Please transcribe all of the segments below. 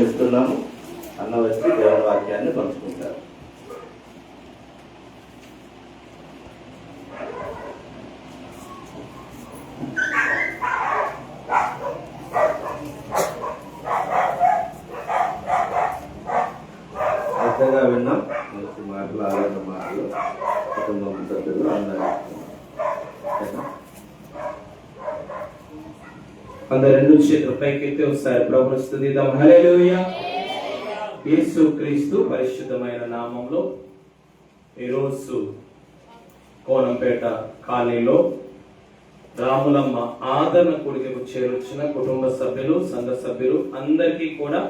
ఇస్తున్నాము అన్న వచ్చి దేవుని వాక్యాన్ని పంచుకుంటారు శ్రద్ధగా విన్నాం మంచి మాటలు ఆరోగ్య మాటలు కుటుంబం సభ్యులు అందరూ ఓకేనా? అందరు రెండు చేతులు పైకెత్తి ఒకసారి ప్రభుని స్థుతిద్దాం హల్లెలూయా యేసు క్రీస్తు పరిశుద్ధమైన నామంలో ఈరోజు కోనంపేట కాలనీలో రాములమ్మ ఆదరణ కూడికకు చేరొచ్చిన కుటుంబ సభ్యులు సంఘ సభ్యులు అందరికీ కూడా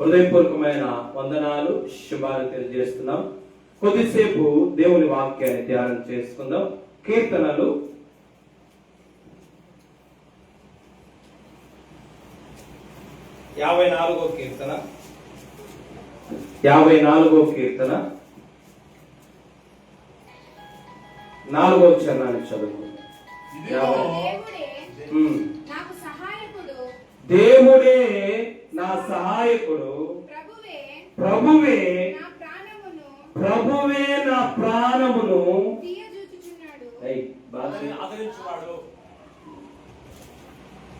హృదయపూర్వకమైన వందనాలు శుభాలు తెలియజేస్తున్నాం కొద్దిసేపు దేవుని వాక్యాన్ని ధ్యానం చేసుకుందాం కీర్తనలు యాభై నాలుగో కీర్తన. యాభై నాలుగో కీర్తన. నాలుగో చరణాన్ని యాభై. దేవుడే ఉమ్. నాకు సహాయకుడు. దేవుడే నా సహాయకుడు. ప్రభువే ప్రభువే నా ప్రాణమును ప్రభువే నా ప్రాణమును తీయజూచుచున్నాడు. ఏయ్, బాగా చదువు. ఆదరించువాడు.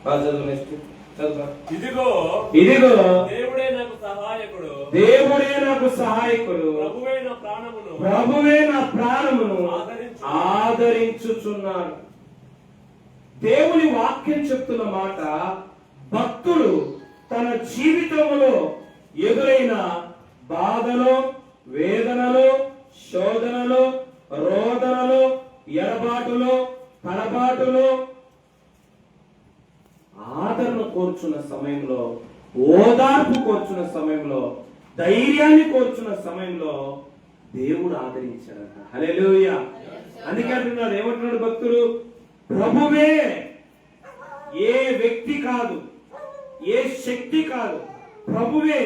బాగా చదువు నెక్స్ట్. చదువు ఇదిగో ఇదిగో దేవుడే నాకు సహాయకుడు. దేవుడే నాకు సహాయకుడు. ప్రభువే నా ప్రాణమును. ప్రభువే నా ప్రాణమును ఆదరించు. ఆదరించుచున్నాడు దేవుని వాక్యం చెప్తున్న మాట భక్తుడు తన జీవితంలో ఎదురైన బాధలో వేదనలో శోధనలో రోదనలో ఎడబాటులో తడబాటులో ఆదరణ కోర్చున్న సమయంలో ఓదార్పు కోర్చున్న సమయంలో ధైర్యాన్ని కోర్చున్న సమయంలో దేవుడు ఆదరించాడట. హల్లెలూయ. అందుకే అంటున్నాడు ఏమంటున్నాడు భక్తుడు? ప్రభువే ఏ వ్యక్తి కాదు ఏ శక్తి కాదు ప్రభువే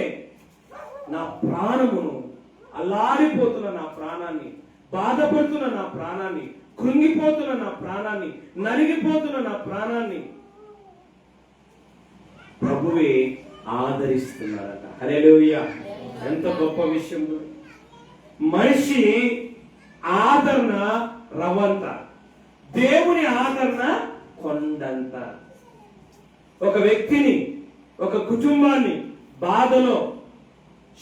నా ప్రాణమును అల్లారిపోతున్న నా ప్రాణాన్ని బాధపడుతున్న నా ప్రాణాన్ని కృంగిపోతున్న నా ప్రాణాన్ని నలిగిపోతున్న నా ప్రాణాన్ని ప్రభువే ఆదరిస్తున్నాడట హల్లెలూయ. ఎంత గొప్ప విషయం. మనిషి ఆదరణ రవంత దేవుని ఆదరణ కొండంత. ఒక వ్యక్తిని ఒక కుటుంబాన్ని బాధలో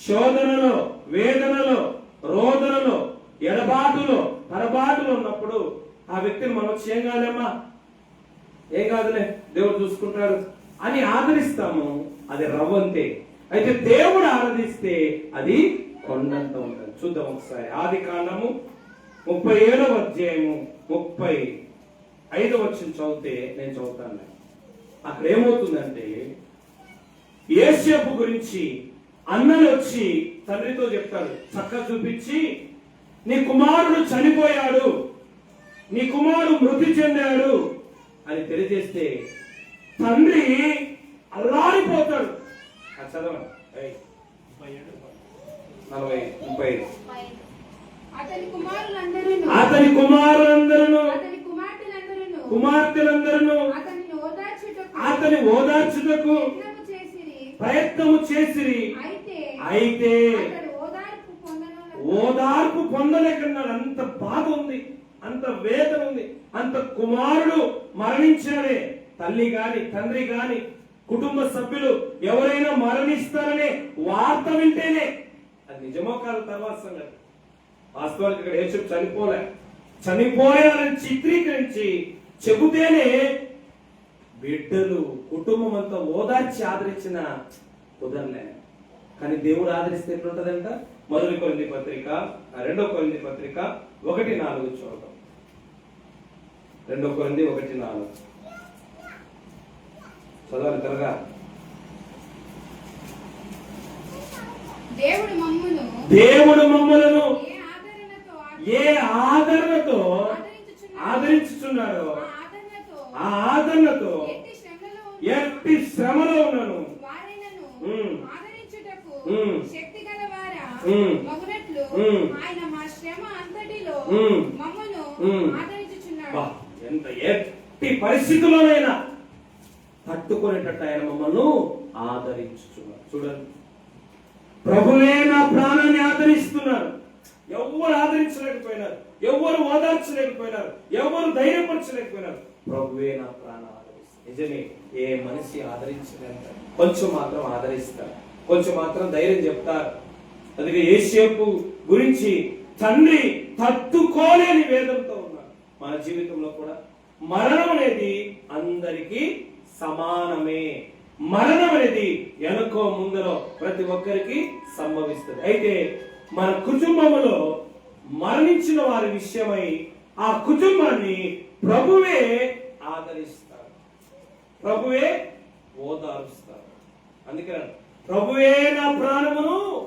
శోధనలో వేదనలో రోదనలో ఎడబాటులో పరబాటులో ఉన్నప్పుడు ఆ వ్యక్తిని మనం చేయగాలేమా ఏం కాదులే దేవుడు చూసుకుంటాడు. అని ఆదరిస్తాము అది రవ్వంతే అయితే దేవుడు ఆరాధిస్తే అది కొండంత ఉంటుంది. చూద్దాం ఒకసారి. ఆది కాండము ముప్పై ఏడవ అధ్యాయము ముప్పై ఐదవ వచ్చిన చదివితే నేను చదువుతాను. అక్కడ ఏమవుతుందంటే ఏసేపు గురించి అన్నలు వచ్చి తండ్రితో చెప్తాడు చక్కగా చూపించి నీ కుమారుడు చనిపోయాడు నీ కుమారుడు మృతి చెందాడు అని తెలియజేస్తే తండ్రి అల్లాడిపోతాడు. అతని కుమారులందరూ కుమార్తెలందరూ అతని ఓదార్చుటకు ప్రయత్నము చేసిరి. అయితే ఓదార్పు పొందలేకున్నాడు అంత బాధ ఉంది అంత వేదన ఉంది. అంత కుమారుడు మరణించాడే. తల్లి గాని తండ్రి గాని కుటుంబ సభ్యులు ఎవరైనా మరణిస్తారనే వార్త వింటేనే అది నిజమో కాదు తర్వాత సంగతి. వాస్తవానికి ఇక్కడ యేసు చనిపోలే. చనిపోయారని చిత్రీకరించి చెబుతేనే బిడ్డలు కుటుంబం అంతా ఓదార్చి ఆదరించిన కుదరలే. కానీ దేవుడు ఆదరిస్తే ఎట్లుంటదంట? మొదటి కొలింది పత్రిక రెండో కొలింది పత్రిక ఒకటి నాలుగు చూడటం రెండో కొలింది ఒకటి నాలుగు. చదవాలి త్వరగా. దేవుడు మమ్మలను ఏ ఆదరణతో ఆదరించుచున్నాడో? ఆ ఆదరణతో ఎట్టి శ్రమలో ఉన్నాను. శక్తి గలవారా. మగునట్లు. ఆయన మా శ్రమ అంతటిలో. ఆదరించుచున్నాడు. ఎంత ఎట్టి పరిస్థితుల్లోనైనా తట్టుకునేటట్టు ఆయన మమ్మల్ని ఆదరించుచున్నాడు చూడండి. ప్రభువే నా ప్రాణాన్ని ఆదరిస్తున్నారు. ఎవరు ఆదరించలేకపోయినారు. ఎవరు ఓదార్చలేకపోయినారు. ఎవరు ధైర్యపరచలేకపోయినారు. ప్రభువే నా ప్రాణం ఆదరిస్తారు నిజమే ఏ మనిషి ఆదరించలేక కొంచెం మాత్రం ఆదరిస్తారు. కొంచెం మాత్రం ధైర్యం చెప్తారు. అందుకే ఏసేపు గురించి తండ్రి తట్టుకోలేని వేదంతో ఉన్నారు. మన జీవితంలో కూడా మరణం అనేది అందరికీ సమానమే. మరణం అనేది వెనుకో ముందరో ప్రతి ఒక్కరికి సంభవిస్తుంది. అయితే మన కుటుంబంలో మరణించిన వారి విషయమై ఆ కుటుంబాన్ని ప్రభువే ఆదరిస్తారు. ప్రభువే ఓదారుస్తారు. అందుకని ప్రభువే నా ప్రాణమును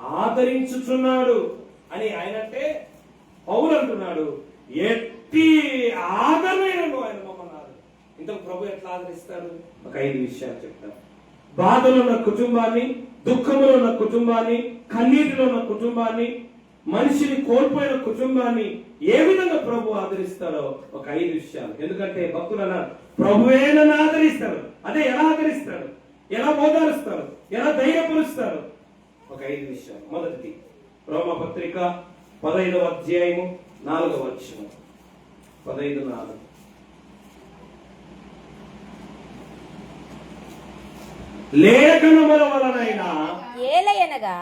ఆదరించుచున్నాడు అని ఆయన అంటే పౌలు అంటున్నాడు ఎట్టి ఆ ఇంతకు ప్రభు ఎట్లా ఆదరిస్తాడు ఒక ఐదు విషయాలు చెప్తాను బాధలో ఉన్న కుటుంబాన్ని దుఃఖంలో ఉన్న కుటుంబాన్ని కన్నీటిలో ఉన్న కుటుంబాన్ని మనిషిని కోల్పోయిన కుటుంబాన్ని ఏ విధంగా ప్రభు ఆదరిస్తాడో ఒక ఐదు విషయాలు. ఎందుకంటే భక్తులు అన్నారు ప్రభువే నన్ను ఆదరిస్తాడు. అదే ఎలా ఆదరిస్తాడు? ఎలా ఓదారుస్తాడు ఎలా ధైర్యపరుస్తాడు? ఒక ఐదు విషయాలు. మొదటిది రోమపత్రిక పదైదవ అధ్యాయము నాలుగవ వచ్చిన పదైదు నాలుగు. లేఖనముల వలనైనా ఏలయనగా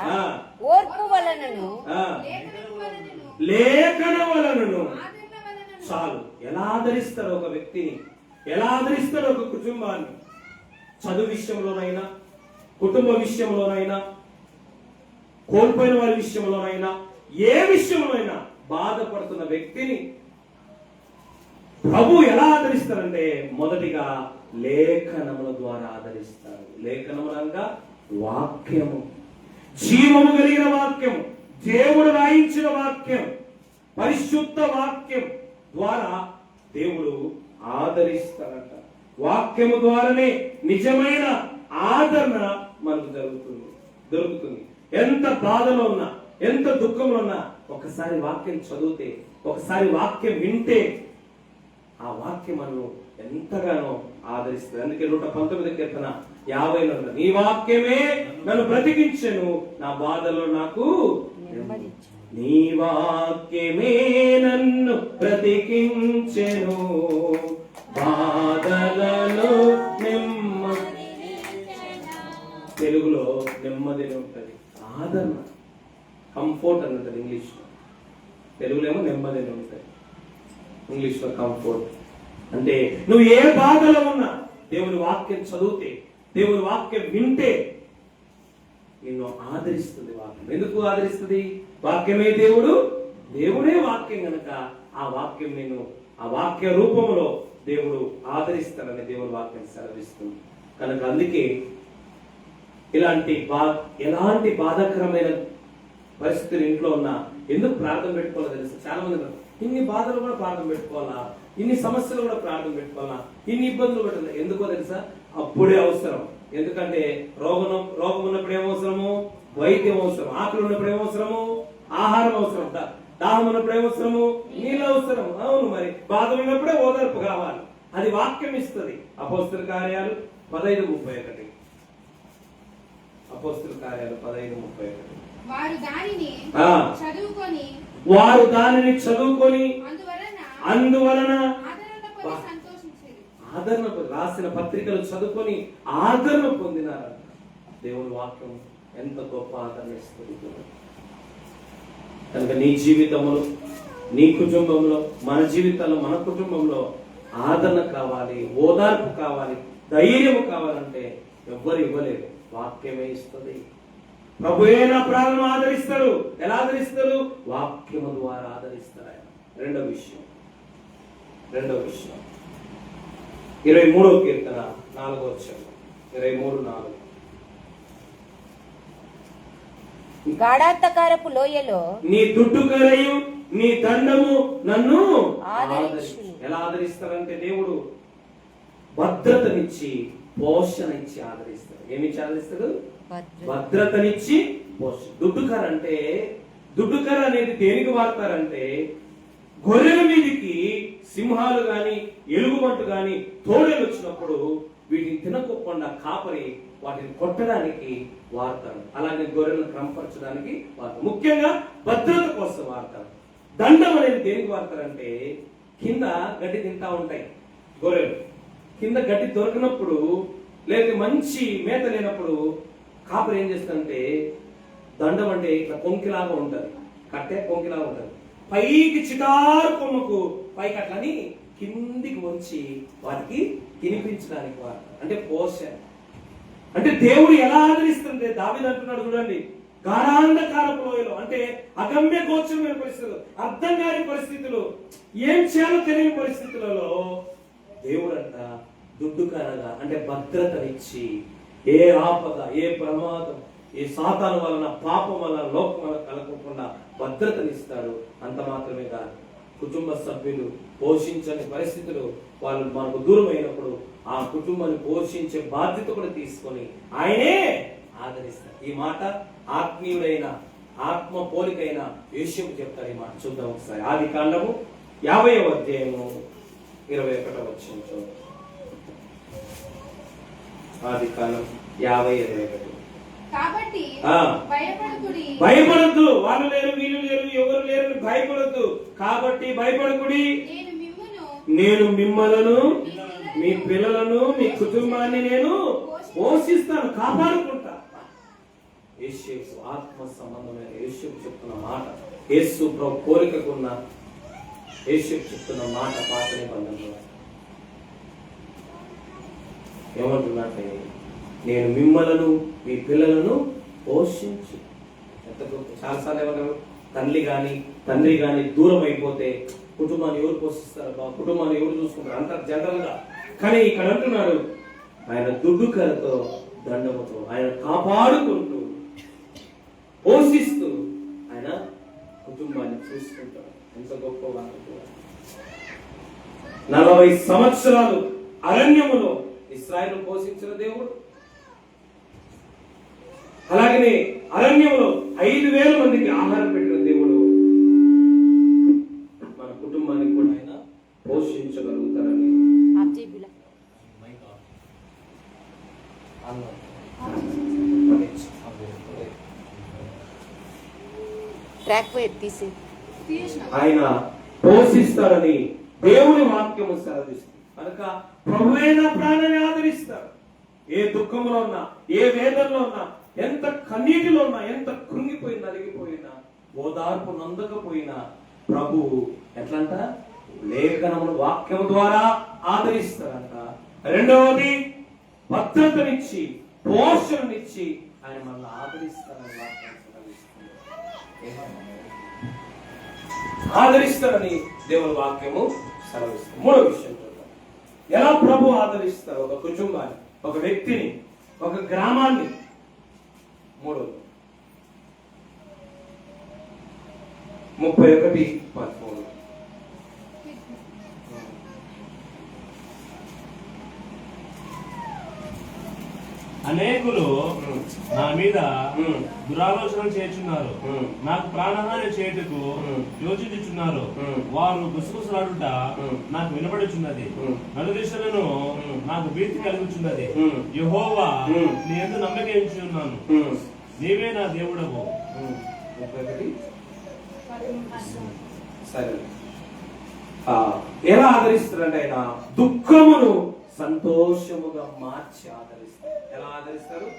ఓర్పు వలనను లేఖన వలనను చాలు. ఎలా ఆదరిస్తాడు ఒక వ్యక్తిని? ఎలా ఆదరిస్తాడు ఒక కుటుంబాన్ని? చదువు విషయంలోనైనా కుటుంబ విషయంలోనైనా కోల్పోయిన వారి విషయంలోనైనా ఏ విషయంలోనైనా బాధపడుతున్న వ్యక్తిని ప్రభు ఎలా ఆదరిస్తారంటే మొదటిగా లేఖనముల ద్వారా ఆదరిస్తారు. లేఖనములంగా వాక్యము. జీవము కలిగిన వాక్యము. దేవుడు రాయించిన వాక్యం. పరిశుద్ధ వాక్యం ద్వారా దేవుడు ఆదరిస్తారంట. వాక్యము ద్వారానే నిజమైన ఆదరణ మనకు జరుగుతుంది. దొరుకుతుంది ఎంత బాధలో ఉన్నా ఎంత దుఃఖంలో ఉన్నా ఒకసారి వాక్యం చదివితే ఒకసారి వాక్యం వింటే ఆ వాక్యం మనను ఎంతగానో ఆదరిస్తుంది అందుకే నూట పంతొమ్మిది కీర్తన యాభై నీ వాక్యమే నన్ను బ్రతికించెను నా బాధలో నాకు నీ వాక్యమే నన్ను బ్రతికించెను బాధలలో నెమ్మది తెలుగులో నెమ్మదిని ఉంటది ఆదరణ కంఫోర్ట్ అని ఉంటుంది ఇంగ్లీష్లో తెలుగులో ఏమో నెమ్మది అని ఉంటుంది ఇంగ్లీష్లో కంఫోర్ట్. అంటే నువ్వు ఏ బాధలో ఉన్నా దేవుని వాక్యం చదివితే దేవుని వాక్యం వింటే నిన్ను ఆదరిస్తుంది వాక్యం. ఎందుకు ఆదరిస్తుంది? వాక్యమే దేవుడు దేవుడే వాక్యం గనక ఆ వాక్యం నేను ఆ వాక్య రూపంలో దేవుడు ఆదరిస్తాడని దేవుని వాక్యం సెలవిస్తుంది. కనుక అందుకే ఇలాంటి బా ఎలాంటి బాధాకరమైన పరిస్థితులు ఇంట్లో ఉన్నా ఎందుకు ప్రార్థన పెట్టుకోవాలో తెలుసు? చాలా మంది ఇన్ని బాధలు కూడా ప్రార్థన పెట్టుకోవాలా? ఇన్ని సమస్యలు కూడా ప్రార్థన పెట్టుకోవాలా? ఇన్ని ఇబ్బందులు పెట్టాలి ఎందుకో తెలుసా? అప్పుడే అవసరం. ఎందుకంటే రోగం రోగం ఉన్నప్పుడు ఏమవసరము వైద్యం అవసరం. ఆకలి ఉన్నప్పుడు ఏమవసరము ఆహారం అవసరం. దాహం ఉన్నప్పుడు ఏమవసరము నీళ్ళు అవసరం. అవును మరి. బాధలు ఉన్నప్పుడే ఓదార్పు కావాలి. అది వాక్యం ఇస్తుంది. అపోస్తుల కార్యాలు పదహైదు ముప్పై ఒకటి. అపోస్తుల కార్యాలు పదహైదు ముప్పై ఒకటి. వారు దానిని. చదువుకొని వారు దానిని చదువుకొని అందువలన ఆదరణ రాసిన పత్రికలు చదువుకొని ఆదరణ పొందినారు. దేవుని వాక్యం ఎంత గొప్ప ఆదరణ ఇస్తుంది కనుక నీ జీవితంలో నీ కుటుంబంలో మన జీవితంలో మన కుటుంబంలో ఆదరణ కావాలి ఓదార్పు కావాలి ధైర్యం కావాలంటే ఎవ్వరు ఇవ్వలేరు. వాక్యమే ఇస్తుంది. ప్రభువే నా ప్రాణం ఆదరిస్తాడు? ఎలా ఆదరిస్తాడు? వాక్యము ద్వారా ఆదరిస్తాడు ఆయన. రెండో విషయం. రెండో విషయం. ఇరవై మూడవ కీర్తన నాలుగో వచ్చాము ఇరవై మూడు నాలుగు. గాఢాంతకారపు లోయలో నీ దుడ్డుకరయు నీ దండము నన్ను. ఎలా ఆదరిస్తారంటే దేవుడు భద్రతనిచ్చి పోషణ ఇచ్చి ఆదరిస్తాడు. ఏమిచ్చి ఆదరిస్తాడు? భద్రతనిచ్చి పోషణ కర్ర అంటే దుడ్డుకర అనేది దేనికి వాడతారంటే గొర్రెల మీదికి సింహాలు గాని ఎలుగుబంటు గాని తోడేలు వచ్చినప్పుడు వీటిని తినకోకుండా కాపరి వాటిని కొట్టడానికి వాడతారు. అలాగే గొర్రెలను క్రమపరచడానికి వాడతారు. ముఖ్యంగా భద్రత కోసం వాడతారు. దండం అనేది దేనికి వాడతారంటే కింద గడ్డి తింటా ఉంటాయి గొర్రెలు. కింద గడ్డి దొరికినప్పుడు లేదా మంచి మేత లేనప్పుడు కాపరి ఏం చేస్తుందంటే దండం అంటే ఇట్లా కొంకిలాగా ఉంటది. కట్టే కొంకిలాగా ఉంటుంది. పైకి చిటారు కొమ్మకు పైకి అట్లని కిందికి వచ్చి వాటికి తినిపించడానికి వారు. అంటే పోషణ. అంటే దేవుడు ఎలా ఆదరిస్తుంది దావిది అంటున్నాడు చూడండి. గాఢాంధకారపు లోయలో అంటే అగమ్య గోచరమైన పరిస్థితులు అర్థం కాని పరిస్థితులు ఏం చేయాలో తెలియని పరిస్థితులలో దేవుడంట దుడ్డు కనగా అంటే భద్రతనిచ్చి ఏ ఆపద ఏ ప్రమాదం ఏ సాతాను వలన పాపం వలన లోకం వలన కలగకుండా భద్రతనిస్తాడు. అంత మాత్రమే కాదు. కుటుంబ సభ్యులు పోషించని పరిస్థితులు వాళ్ళు మనకు దూరం అయినప్పుడు ఆ కుటుంబాన్ని పోషించే బాధ్యత కూడా తీసుకొని ఆయనే ఆదరిస్తారు. ఈ మాట ఆత్మీయుడైన ఆత్మ పోలికైన విషయం చెప్తారు ఈ మాట. చూద్దాం ఒకసారి. ఆది కాండము యాభై అధ్యాయము ఇరవై ఒకటో వచ్చిన ఆది కాండం యాభై ఇరవై ఒకటి కాబట్టి భయపడద్దు. వాళ్ళు లేరు వీళ్ళు లేరు ఎవరు లేరు భయపడద్దు. కాబట్టి భయపడకుడి. నేను మిమ్మలను మీ పిల్లలను. మీ కుటుంబాన్ని నేను పోషిస్తాను కాపాడుకుంటా. యేసు ఆత్మ సంబంధమైన యేసు చెప్తున్న మాట యేసు కోరికకున్న యేసు చెప్తున్న మాట పాత నిబంధనలో. ఏమంటున్నట్టే నేను మిమ్మలను మీ పిల్లలను పోషించి. ఎంత గొప్ప చాలాసార్లు ఏమంటారు? తల్లి కానీ తండ్రి కానీ దూరం అయిపోతే కుటుంబాన్ని ఎవరు పోషిస్తారు బా కుటుంబాన్ని ఎవరు చూసుకుంటారు? అంటారు జనరల్గా కానీ ఇక్కడ అంటున్నాడు ఆయన దుడ్డు కరతో దండముతో ఆయన కాపాడుకుంటూ పోషిస్తూ ఆయన కుటుంబాన్ని చూసుకుంటాడు. ఎంత గొప్ప నలభై సంవత్సరాలు అరణ్యములో ఇస్రాయల్ పోషించిన దేవుడు. అలాగనే అరణ్యంలో ఐదు వేల మందికి ఆహారం పెట్టిన దేవుడు మన కుటుంబానికి కూడా ఆయన పోషించగలుగుతారని ఆయన పోషిస్తారని దేవుని వాక్యము సెలవిస్తుంది కనుక ప్రభువైన ప్రాణాన్ని ఆదరిస్తారు. ఏ దుఃఖంలో ఉన్నా ఏ వేదనలో ఉన్నా ఎంత కన్నీటిలో ఉన్నా ఎంత కృంగిపోయి నలిగిపోయినా ఓదార్పు నందకపోయినా ప్రభు ఎట్లంట? లేఖనములు వాక్యము ద్వారా ఆదరిస్తారంట. రెండవది భద్రతనిచ్చి పోషణనిచ్చి ఆయన మళ్ళీ ఆదరిస్తారని వాక్యం ఆదరిస్తారని దేవుని వాక్యము సెలవిస్తుంది. మూడో విషయం. ఎలా ప్రభు ఆదరిస్తారు ఒక కుటుంబాన్ని ఒక వ్యక్తిని ఒక గ్రామాన్ని? మూడోది. ముప్పై ఒకటి పదమూడు. అనేకులు నా మీద ఉమ్. దురాలోచనలు చేస్తున్నారు. నాకు ప్రాణహాని చేయుటకు ఉమ్. యోచించుచున్నారు. వారు గుసగుసలాడుట. నాకు వినబడుచున్నది ఉమ్. నలుదిశలను. నాకు భీతి కలుగుచున్నది. యెహోవా ఉమ్. నీ ఎందు నమ్మక ఉంచున్నాను ఉమ్. నీవే నా దేవుడవు సరే ఆ, ఎలా ఆదరిస్తారంటే ఆయన దుఃఖమును సంతోషముగా మార్చి ఆదరిస్తారు. ఎలా ఆదరిస్తారు?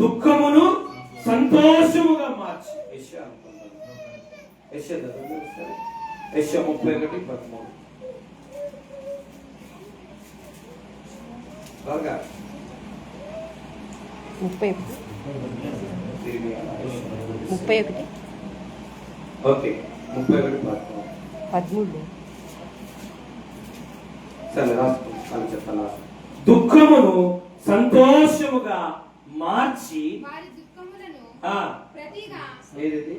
దుఃఖమును సంతోషముగా మార్చి. చదవండి ఒకసారి. యెషయా ముప్పై ఒకటి పదమూడు. ముప్పై ముప్పై ఒకటి. ఓకే. ముప్పై ఒకటి పదమూడు. పదమూడు. సరే రాసుకోండి అని చెప్తాను దుఃఖమును సంతోషముగా మార్చి వారి దుఃఖములను ఆ. ప్రతిగా ఏది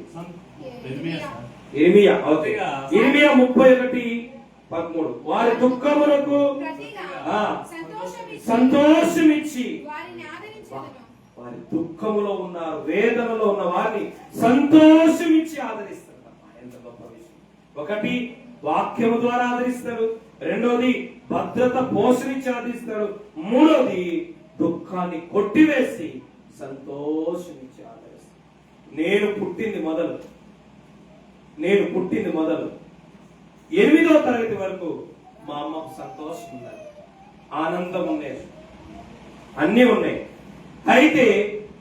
ఇర్మియా. ఇర్మియా ఓకే. ఇర్మియా ముప్పై ఒకటి పదమూడు. వారి దుఃఖములకు ప్రతిగా ఆ. సంతోషమిచ్చి సంతోషమిచ్చి వారిని ఆదరించదను. వారి దుఃఖములో ఉన్నారు వేదనలో ఉన్న వారిని సంతోషమిచ్చి ఆదరిస్తారు. ఎంత గొప్ప విషయం. ఒకటి వాక్యము ద్వారా ఆదరిస్తారు. రెండోది భద్రత పోషణించి ఆదిస్తాడు మూడోది దుఃఖాన్ని కొట్టివేసి సంతోషించి ఆదరిస్తాడు. నేను పుట్టింది మొదలు. నేను పుట్టింది మొదలు. ఎనిమిదో తరగతి వరకు మా అమ్మకు సంతోషం ఉన్నది ఆనందం ఉండేది అన్నీ ఉన్నాయి అయితే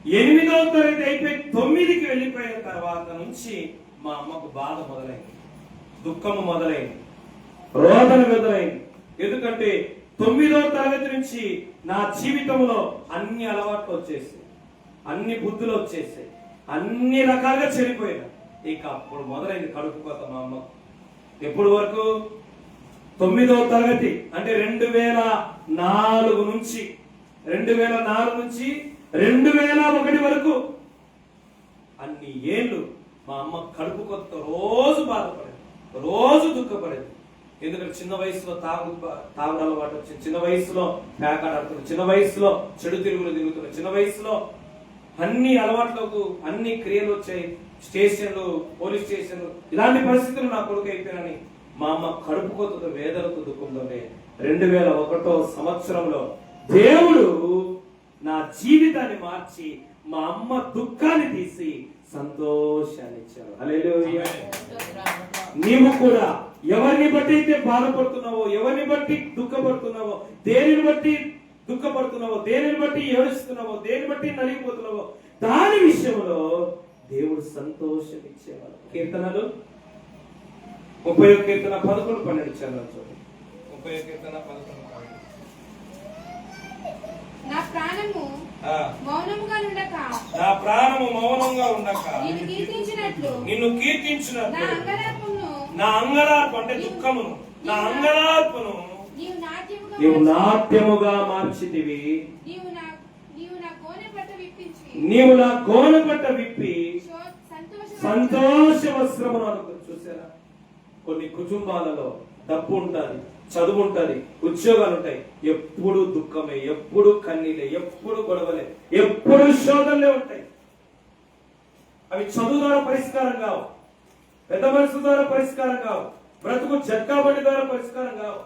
ఎనిమిదో తరగతి అయిపోయి తొమ్మిదికి వెళ్ళిపోయిన తర్వాత నుంచి మా అమ్మకు బాధ మొదలైంది. దుఃఖము మొదలైంది. రోదన మొదలైంది ఎందుకంటే తొమ్మిదో తరగతి నుంచి నా జీవితంలో అన్ని అలవాట్లు వచ్చేసాయి. అన్ని బుద్ధులు వచ్చేసాయి. అన్ని రకాలుగా చెడిపోయినా ఇక అప్పుడు మొదలైంది కడుపు కోత మా అమ్మ. ఎప్పుడు వరకు? తొమ్మిదో తరగతి అంటే రెండు వేల నాలుగు నుంచి. రెండు వేల నాలుగు నుంచి రెండు వేల ఒకటి వరకు. అన్ని ఏళ్ళు మా అమ్మ కడుపు కొత్త రోజు బాధపడేది. రోజు దుఃఖపడేది. ఎందుకంటే చిన్న వయసులో తాగు తాగుడు అలవాటు వచ్చింది. చిన్న వయసులో పేకాడాడుతుంది చిన్న వయసులో చెడు తిరుగులు తిరుగుతుంది చిన్న వయసులో అన్ని అలవాట్లకు అన్ని క్రియలు వచ్చాయి. స్టేషన్లు పోలీస్ స్టేషన్లు ఇలాంటి పరిస్థితులు నా కొడుకు అయిపోయినని మా అమ్మ కడుపు కొత్తతో వేదనతో దుఃఖంతోనే రెండు వేల ఒకటో సంవత్సరంలో దేవుడు నా జీవితాన్ని మార్చి మా అమ్మ దుఃఖాన్ని తీసి సంతోషాన్ని ఇచ్చారు హల్లెలూయా. నీవు కూడా ఎవరిని బట్టి అయితే బాధపడుతున్నావో ఎవరిని బట్టి దుఃఖపడుతున్నావో దేనిని బట్టి దుఃఖపడుతున్నావో దేనిని బట్టి ఏడుస్తున్నావో దేని బట్టి నలిగిపోతున్నావో దాని విషయంలో దేవుడు సంతోషం ఇచ్చేవాడు కీర్తనలు? ముప్పై ఒక్క కీర్తన పదకొండు పన్నెండు చదవాలి చూడండి. ముప్పై కీర్తన పదకొండు నా ప్రాణము ఆ, మౌనముగా ఉండక నా ప్రాణము మౌనంగా ఉండక నేను కీర్తించినట్లు నిన్ను నా కీర్తించినట్లు నా అంగలార్పు అంటే దుఃఖమును. నా అంగలార్పును నీవు నాట్యముగా మార్చితివి. నీవు నా నీవు నా గోనె పట్ట విప్పించి నీవు నా గోనపట్ట విప్పి సంతోష సంతోష వస్త్రమును అనుకుని చూసారా? కొన్ని కుటుంబాలలో డబ్బు ఉంటది చదువు ఉంటది ఉద్యోగాలు ఉంటాయి. ఎప్పుడు దుఃఖమే ఎప్పుడు కన్నీలే ఎప్పుడు గొడవలే ఎప్పుడు శోధనలే ఉంటాయి. అవి చదువు ద్వారా పరిష్కారం కావు. పెద్ద మనసు ద్వారా పరిష్కారం కావు. బ్రతుకు జట్కాబడి ద్వారా పరిష్కారం కావు.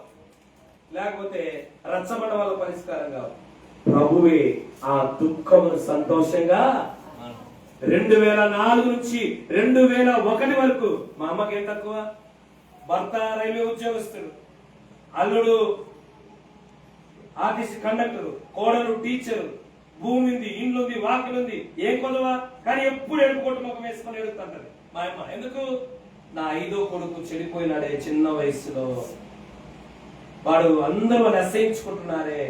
లేకపోతే రచ్చబడ వల్ల పరిష్కారం కావు. ప్రభువే ఆ దుఃఖమును సంతోషంగా రెండు వేల నాలుగు నుంచి రెండు వేల ఒకటి వరకు మా అమ్మకి ఏం తక్కువ? భర్త రైల్వే ఉద్యోగస్తుడు. అల్లుడు ఆర్టీసీ కండక్టర్ కోడలు టీచర్. భూమి ఉంది ఇండ్లు ఉంది వాకిలు ఉంది ఏం కొదవ? కానీ ఎప్పుడు ఎడుపుకోటు ముఖం వేసుకొని ఎడుతుంటది మా అమ్మ ఎందుకు? నా ఐదో కొడుకు చెడిపోయినాడే చిన్న వయసులో. వాడు అందరూ నిశ్చయించుకుంటున్నారే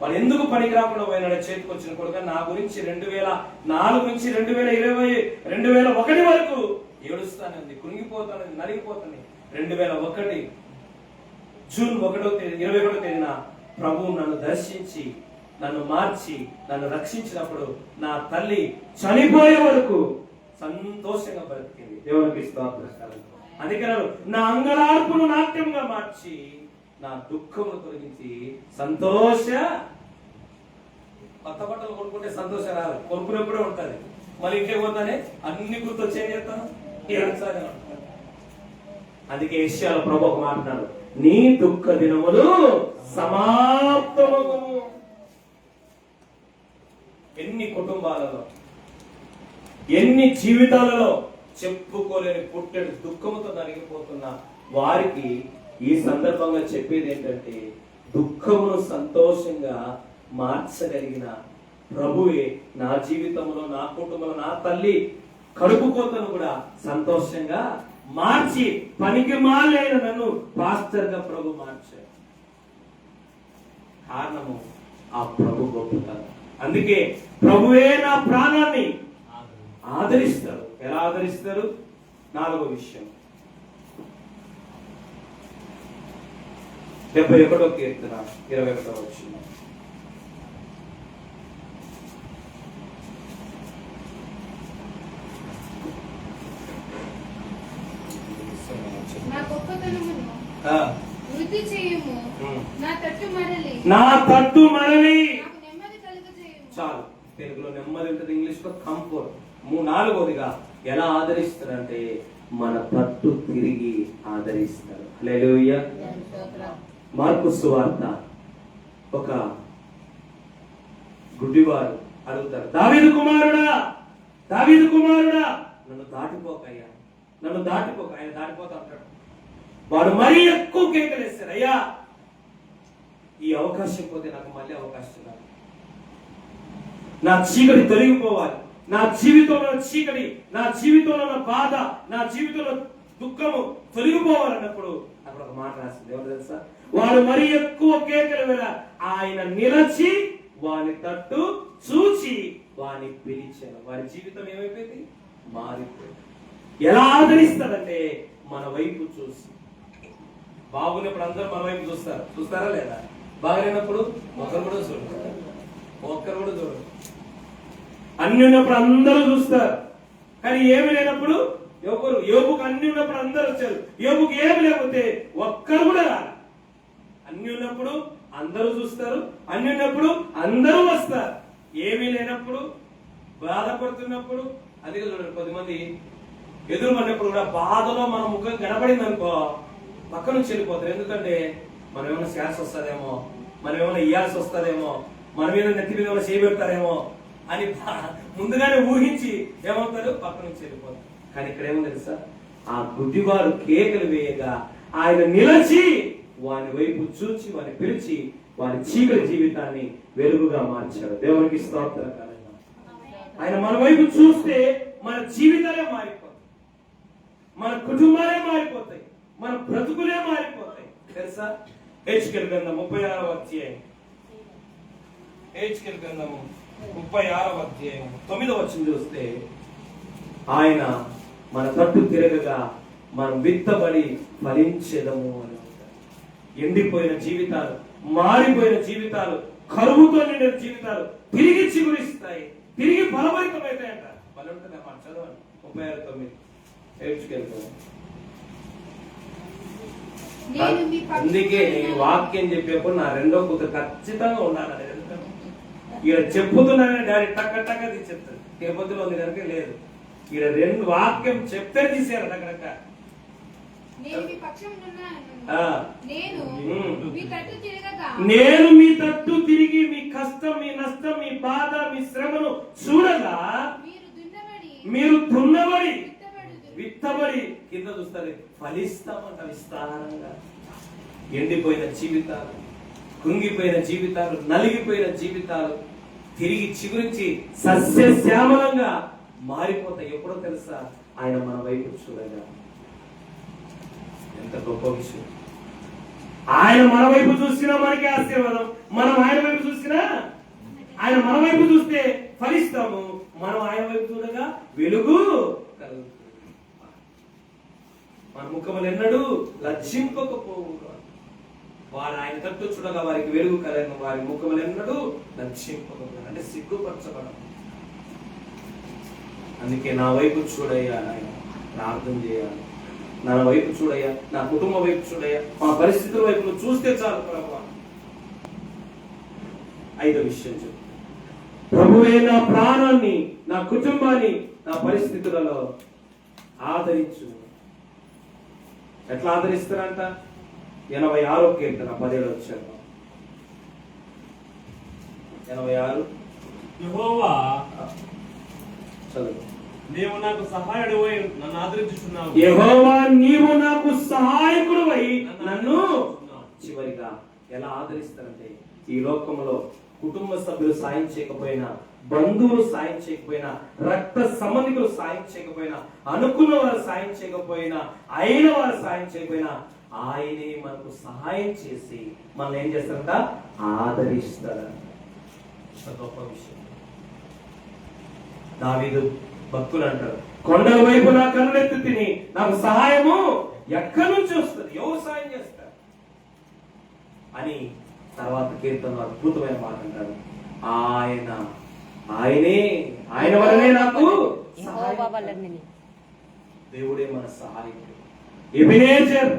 వాడు ఎందుకు పనికి రాకుండా పోయినాడు చేతికి వచ్చిన కొడుకు నా గురించి రెండు వేల నాలుగు నుంచి రెండు వేల ఇరవై రెండు వేల ఒకటి వరకు ఏడుస్తానండి కృంగిపోతానంది నలిగిపోతాను రెండు వేల ఒకటి జూన్ ఒకటో తేదీ ఇరవై ఒకటో తేదీన ప్రభువు నన్ను దర్శించి నన్ను మార్చి నన్ను రక్షించినప్పుడు నా తల్లి చనిపోయే వరకు సంతోషంగా బ్రతికింది. దేవునికి స్తోత్రం. అందుకే నా అంగలార్పును నాట్యంగా మార్చి నా దుఃఖమును తొలగించి సంతోష కొత్త బట్టలు కొనుక్కుంటే సంతోషం రాదు. కొనుక్కున్నప్పుడే ఉంటుంది. మళ్ళీ ఇంకే పోతానే అన్ని గుర్తొచ్చి చేస్తాను అందుకే ఏషియాలో ప్రభు ఒక మాట్లాడు నీ దుఃఖ దినములు సమాప్తము ఎన్ని కుటుంబాలలో ఎన్ని జీవితాలలో చెప్పుకోలేని పుట్టెడు దుఃఖముతో నలిగిపోతున్న వారికి ఈ సందర్భంగా చెప్పేది ఏంటంటే దుఃఖమును సంతోషంగా మార్చగలిగిన ప్రభువే నా జీవితంలో నా కుటుంబంలో నా తల్లి కడుపు కోతను కూడా సంతోషంగా మార్చి పనికి మాలైన నన్ను పాస్టర్గా ప్రభు మార్చారు కారణము ఆ ప్రభు గొప్పతనం. అందుకే ప్రభువే నా ప్రాణాన్ని ఆదరిస్తారు. ఎలా ఆదరిస్తారు? నాలుగో విషయం. డెబ్బై ఒకటో కీర్తన ఇరవై ఒకటో వచ్చింది నా తట్టు మరలి. చాలు. తెలుగులో నెమ్మది ఉంటుంది ఇంగ్లీష్లో కంఫర్ట్. నాలుగోదిగా ఎలా ఆదరిస్తారంటే మన తట్టు తిరిగి ఆదరిస్తారు. హల్లెలూయా. మార్పు సువార్త ఒక గుడ్డివారు అడుగుతారు దావీదు కుమారుడా! దావీదు కుమారుడా! నన్ను దాటిపోకయ్యా! నన్ను దాటిపోక ఆయన దాటిపోతా అంటాడు వాడు మరీ ఎక్కువ కేకలేస్తారు అయ్యా! ఈ అవకాశం పోతే నాకు మళ్ళీ అవకాశం రాదు. నా చీకటి తొలగిపోవాలి. నా జీవితంలో చీకటి నా జీవితంలో ఉన్న బాధ నా జీవితంలో దుఃఖము తొలగిపోవాలన్నప్పుడు అక్కడ ఒక మాట రాసింది. ఎవరు తెలుసా? వారు మరి ఎక్కువ కేకలు వేళ ఆయన నిలచి వాని తట్టు చూచి వాని పిలిచారు వారి జీవితం ఏమైపోయింది? మారిపోయింది. ఎలా ఆదరిస్తారంటే మన వైపు చూసి. బాగున్నప్పుడు అందరూ మన వైపు చూస్తారు. చూస్తారా లేదా? బాగలేనప్పుడు ఒకరు కూడా చూడరు. ఒక్కరు కూడా చూడరు. అన్ని ఉన్నప్పుడు అందరూ చూస్తారు. కానీ ఏమి లేనప్పుడు ఎవరు? యోగుకు అన్ని ఉన్నప్పుడు అందరూ వచ్చారు. యోగుకు ఏమి లేకపోతే ఒక్కరు కూడా రారు. అన్ని ఉన్నప్పుడు అందరూ చూస్తారు. అన్ని ఉన్నప్పుడు అందరూ వస్తారు. ఏమీ లేనప్పుడు బాధపడుతున్నప్పుడు అదే చూడండి కొద్దిమంది ఎదురు పడినప్పుడు కూడా బాధలో మన ముఖం కనబడింది అనుకో పక్క నుంచి వెళ్ళిపోతారు. ఎందుకంటే మనం ఏమైనా శ్వాస వస్తుందేమో మనం ఏమైనా ఇయ్యాల్సి వస్తుందేమో మన మీద నెత్తి మీద ఏమైనా చేయబెడతారేమో అని ముందుగానే ఊహించి ఏమవుతారు పక్క నుంచి వెళ్ళిపోతారు. కానీ ఇక్కడ ఏమో తెలుసా? ఆ గుడ్డివారు కేకలు వేయగా ఆయన నిలచి వాని వైపు చూచి వాని పిలిచి వారి చీకటి జీవితాన్ని వెలుగుగా మార్చాడు. దేవునికి స్తోత్ర. ఆయన మన వైపు చూస్తే మన జీవితాలే మారిపోతాయి. మన కుటుంబాలే మారిపోతాయి. మన బ్రతుకులే మారిపోతాయి. తెలుసా? హెచ్కెల్ గ్రంథం ముప్పై ఆరవ అధ్యాయం. హెచ్కెల్ గ్రంథము ముప్పై ఆరవ అధ్యాయం తొమ్మిదవ వచ్చిన చూస్తే ఆయన మన తట్టు తిరగగా మనం విత్తబడి ఫలించేదము అని. ఎండిపోయిన జీవితాలు మారిపోయిన జీవితాలు కరువుతో నిండిన జీవితాలు తిరిగి చిగురిస్తాయి తిరిగి బలభరితమవుతాయంట బలం ఉంటుంది అన్నమాట చదవండి. ముప్పై ఆరు తొమ్మిది ఏడ్చుకెళ్తాం నేను మీ అందుకే నేను వాక్యం చెప్పేప్పుడు నా రెండో కూతురు ఖచ్చితంగా ఉండాలి. అది ఎందుకంటే ఈడ చెప్పుతున్నానే డాడీ టక్క టక్క తీసేస్తారు. తిరుపతిలో ఉంది కనుక లేదు. ఈడ రెండు వాక్యం చెప్తే తీసారు టక్క నేను మీ తట్టు తిరిగి మీ కష్టం మీ నష్టం మీ బాధ మీ శ్రమను చూడగా మీరు దున్నబడి. విత్తబడి కింద చూస్తారు ఫలిస్తామంట విస్తారంగా. ఎండిపోయిన జీవితాలు కుంగిపోయిన జీవితాలు నలిగిపోయిన జీవితాలు. తిరిగి చిగురించి సస్యశ్యామలంగా మారిపోతాయి. ఎప్పుడో తెలుసా? ఆయన మన వైపు చూడగా. ఎంత గొప్ప విషయం. ఆయన మన వైపు చూసినా మనకి ఆశీర్వాదం. మనం ఆయన వైపు చూసినా ఆయన మన వైపు చూస్తే ఫలిస్తాము. మనం ఆయన వైపు చూడగా వెలుగు కలుగుతుంది. మన ముఖములు ఎన్నడూ లజ్జింపకపోవు వారు ఆయన తట్టు చూడగా వారికి వెలుగు కలను వారి ముఖములు ఎన్నడూ లజ్జింపకపోవు అంటే సిగ్గుపరచబడం అందుకే నా వైపు చూడయ్యా ఆయన ప్రార్థన చేయాలి నా వైపు చూడయ్యా నా కుటుంబ వైపు చూడయ్యా మా పరిస్థితుల వైపు నువ్వు చూస్తే చాలు ప్రభు. ఐదో విషయం చెప్పు. ప్రభువే నా ప్రాణాన్ని నా కుటుంబాన్ని నా పరిస్థితులలో ఆదరించు ఎట్లా ఆదరిస్తారంట? ఎనభై ఆరో కీర్తన పదేడు వచ్చారు. ఎనభై ఆరు యెహోవా చదువు. నీవు నాకు సహాయుడు నన్ను ఆదరించుచున్నావు. యెహోవా నీవు నాకు సహాయకుడు నన్ను చివరిగా ఎలా ఆదరిస్తారంటే ఈ లోకంలో కుటుంబ సభ్యులు సాయం చేయకపోయినా బంధువులు సాయం చేయకపోయినా రక్త సంబంధికులు సాయం చేయకపోయినా అనుకున్న వారు సాయం చేయకపోయినా అయిన వారు సాయం చేయకపోయినా ఆయనే మనకు సహాయం చేసి మనల్ని ఏం చేస్తారంట? ఆదరిస్తారంట. ఎంత గొప్ప విషయం. దావీదు భక్తులు అంటారు కొండల వైపు నా కన్నులెత్తి తిని నాకు సహాయము ఎక్కడి నుంచి వస్తుంది? ఎవరు సాయం చేస్తారు? అని తర్వాత కీర్తనలో అద్భుతమైన మాట అంటారు ఆయన ఆయనే ఆయన వల్లనే నాకు దేవుడే మన సహాయకుడు. Ebenezer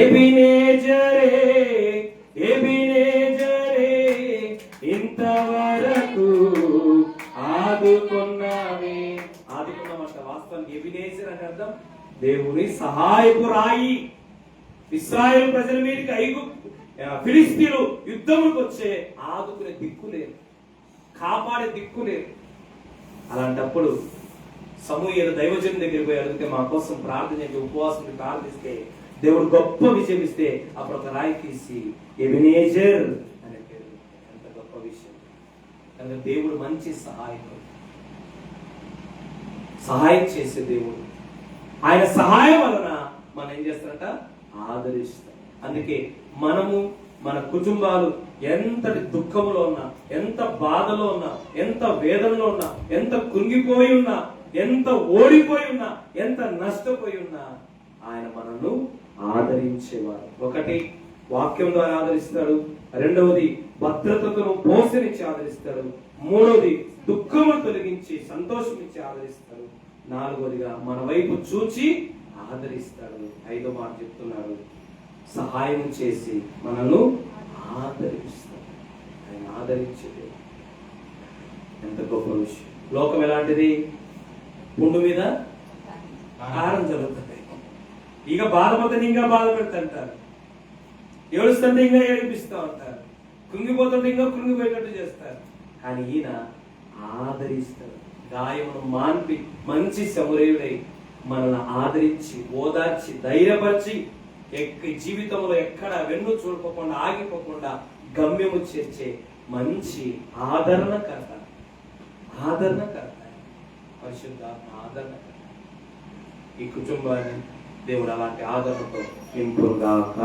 Ebenezer. ఎబినేజరే ఇంతవరకు ఆదుకున్నావే. ఆదుకున్నామంట వాస్తవానికి ఎబినేజర్ అని అర్థం దేవుని సహాయపు రాయి. ఇస్రాయేల్ ప్రజల మీదకి ఐగు ఫిలిస్తీన్లు యుద్ధములకు వచ్చే ఆదుకునే దిక్కు లేరు కాపాడే దిక్కు లేరు అలాంటప్పుడు సమూహలు దైవజన్ దగ్గరికి పోయి అడిగితే మా కోసం ప్రార్థన చేసి ఉపవాసం ప్రార్థిస్తే దేవుడు గొప్ప విజయం ఇస్తే అప్పుడు ఒక రాయి తీసి ఎబినేజర్ అనే పేరు. ఎంత గొప్ప విషయం. కనుక దేవుడు మంచి సహాయకుడు సహాయం చేసే దేవుడు. ఆయన సహాయం వలన మనం ఏం చేస్తారట? ఆదరిస్తాం. అందుకే మనము మన కుటుంబాలు ఎంతటి దుఃఖంలో ఉన్నా ఎంత బాధలో ఉన్నా ఎంత వేదనలో ఉన్నా ఎంత కృంగిపోయి ఉన్నా ఎంత ఓడిపోయి ఉన్నా ఎంత నష్టపోయి ఉన్నా ఆయన మనల్ని ఆదరించేవారు. ఒకటి వాక్యం ద్వారా ఆదరిస్తాడు. రెండవది భద్రతను పోషణించి ఆదరిస్తాడు. మూడవది దుఃఖము తొలగించి సంతోషం ఇచ్చి ఆదరిస్తాడు. నాలుగవదిగా మన వైపు చూచి ఆదరిస్తాడు. ఐదో మాట చెప్తున్నాడు. సహాయం చేసి మనల్ని ఆదరిస్తాడు. ఆయన ఆదరించేది ఎంత గొప్ప విషయం. లోకం ఎలాంటిది? పుండు మీద కారం జరుగుతుంది. ఇక బాధపడితే ఇంకా బాధ పెడతాంటారు ఏడుస్తుంటే ఇంకా ఏడిపిస్తూ ఉంటారు. కృంగిపోతుంటే ఇంకా కృంగిపోయేటట్టు చేస్తారు. కానీ ఈయన ఆదరిస్తాడు. గాయమును మాన్పి మంచి శమురేయుడై మనల్ని ఆదరించి ఓదార్చి ధైర్యపరిచి ఎక్క జీవితంలో ఎక్కడ వెన్ను చూడుకోకుండా ఆగిపోకుండా గమ్యము చేర్చే మంచి ఆదరణకర్త. ఆదరణకర్త. పరిశుద్ధాత్మ ఆదరణ. ఈ కుటుంబాన్ని దేవుడు అలాంటి ఆదరణతో నింపుగాక